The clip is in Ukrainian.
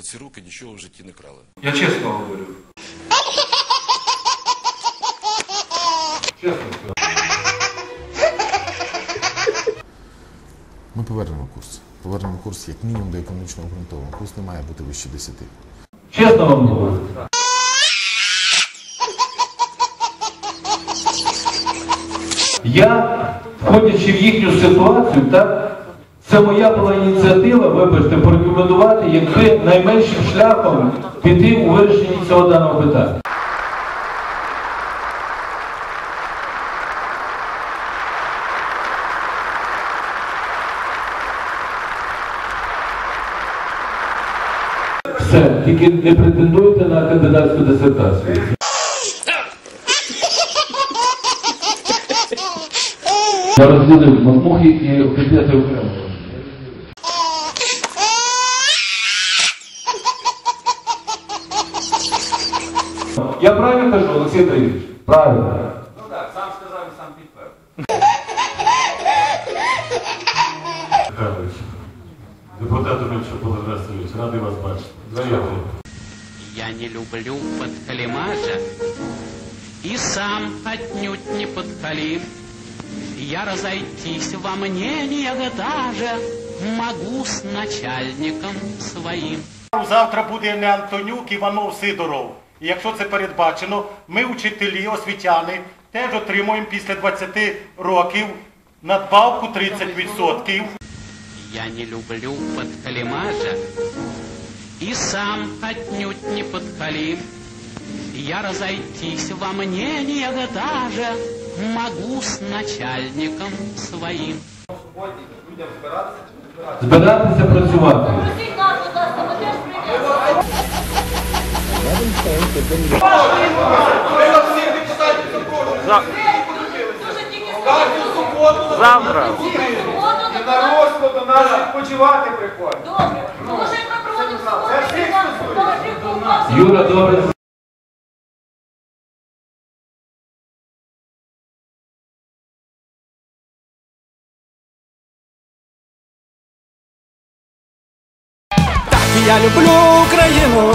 Тобто ці руки нічого в житті не крали. Я чесно говорю. Чесно скажу. Ми повернемо курс. Повернемо курс як мінімум до економічно обґрунтованого. Курс не має бути вище 10. Чесно вам говорю. Я, входячи в їхню ситуацію, так, це моя була ініціатива, вибачте, порекомендувати, якби найменшим шляхом піти у вирішенні цього даного питання. Все, тільки не претендуйте на кандидатську дисертацію. Я розділив махмухи і опитати окремо. Я правильно кажу, Олексій Андрійович? Правильно. Ну так, сам сказав і сам підтвердив. Михайлович, депутат Романчук Павло Васильович, радий вас бачити. Заявляю. Я не люблю подкалимажа И сам отнюдь не подкалим Я разойтись во мнениях даже Могу с начальником своим Завтра буде не Антонюк, Іванов, Сидоров. І якщо це передбачено, ми, учителі, освітяни, теж отримуємо після 20 років надбавку 30%. Я не люблю подкалимажа И сам отнюдь не подкалим Я разойтись во мнениях даже Могу с начальником своим Збиратися працювати. Тільки Завтра. суботу На розкладу нас відпочивати приходить. Добре. Може, ми проводимо суботу, Юра, добре. Я люблю Україну,